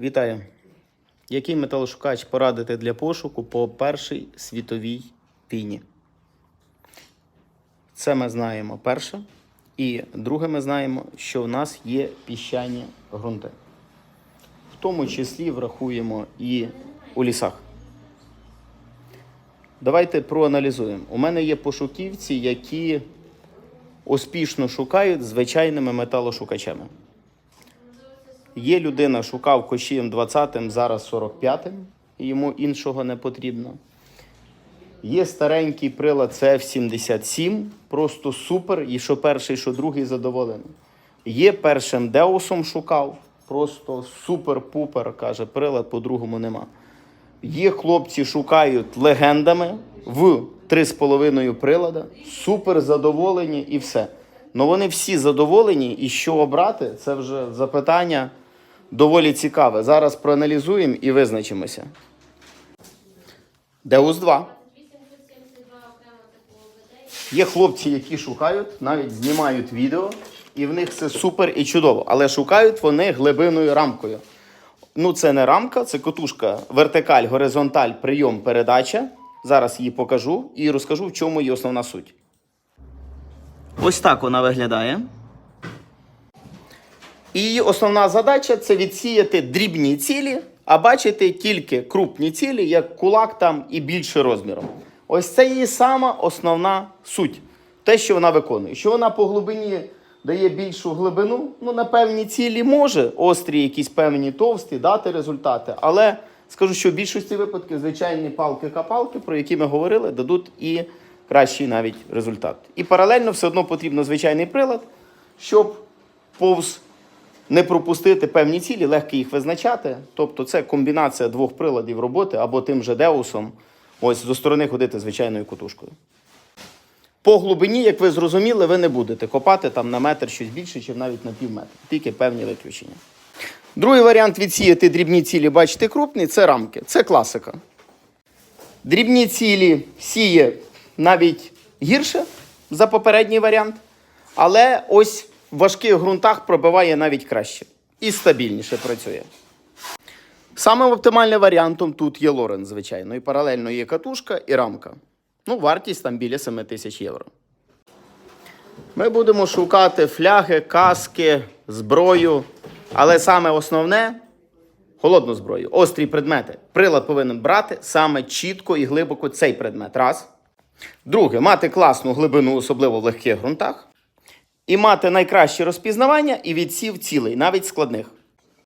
Вітаю. Який металошукач порадити для пошуку по Першій світовій війні? Це ми знаємо перше. І друге, ми знаємо, що в нас є піщані ґрунти. В тому числі врахуємо і у лісах. Давайте проаналізуємо. У мене є пошуківці, які успішно шукають звичайними металошукачами. Є людина, шукав кошієм 20-м, зараз 45-м, і йому іншого не потрібно. Є старенький прилад CF77, просто супер, і що перший, що другий задоволений. Є першим Деусом шукав, просто супер-пупер, каже, прилад по-другому нема. Є хлопці, шукають легендами в 3,5 прилада, супер задоволені і все. Ну вони всі задоволені, і що обрати, це вже запитання доволі цікаве. Зараз проаналізуємо і визначимося. Деус 2. Є хлопці, які шукають, навіть знімають відео, і в них це супер і чудово. Але шукають вони глибиною рамкою. Ну, це не рамка, це котушка вертикаль, горизонталь, прийом, передача. Зараз її покажу і розкажу, в чому її основна суть. Ось так вона виглядає. І її основна задача це відсіяти дрібні цілі, а бачити тільки крупні цілі, як кулак там і більше розміром. Ось це її сама основна суть. Те, що вона виконує. Що вона по глибині дає більшу глибину, ну на певні цілі може острі, якісь певні товсті, дати результати. Але скажу, що в більшості випадків звичайні палки-капалки, про які ми говорили, дадуть і кращий навіть результат. І паралельно все одно потрібно звичайний прилад, щоб повз не пропустити певні цілі, легко їх визначати. Тобто це комбінація двох приладів роботи або тим же деусом. Ось до сторони ходити звичайною котушкою. По глибині, як ви зрозуміли, ви не будете копати там на метр щось більше, чи навіть на пів метра. Тільки певні виключення. Другий варіант відсіяти дрібні цілі, бачите, крупні це рамки. Це класика. Дрібні цілі сіє навіть гірше за попередній варіант, але ось важких ґрунтах пробиває навіть краще і стабільніше працює. Самим оптимальним варіантом тут є Лорен, звичайно, і паралельно є катушка і рамка. Ну, вартість там біля 7 тисяч євро. Ми будемо шукати фляги, каски, зброю, але саме основне холодну зброю, острі предмети. Прилад повинен брати саме чітко і глибоко цей предмет. Раз. Друге, мати класну глибину, особливо в легких ґрунтах. І мати найкраще розпізнавання і відсів цілей, навіть складних.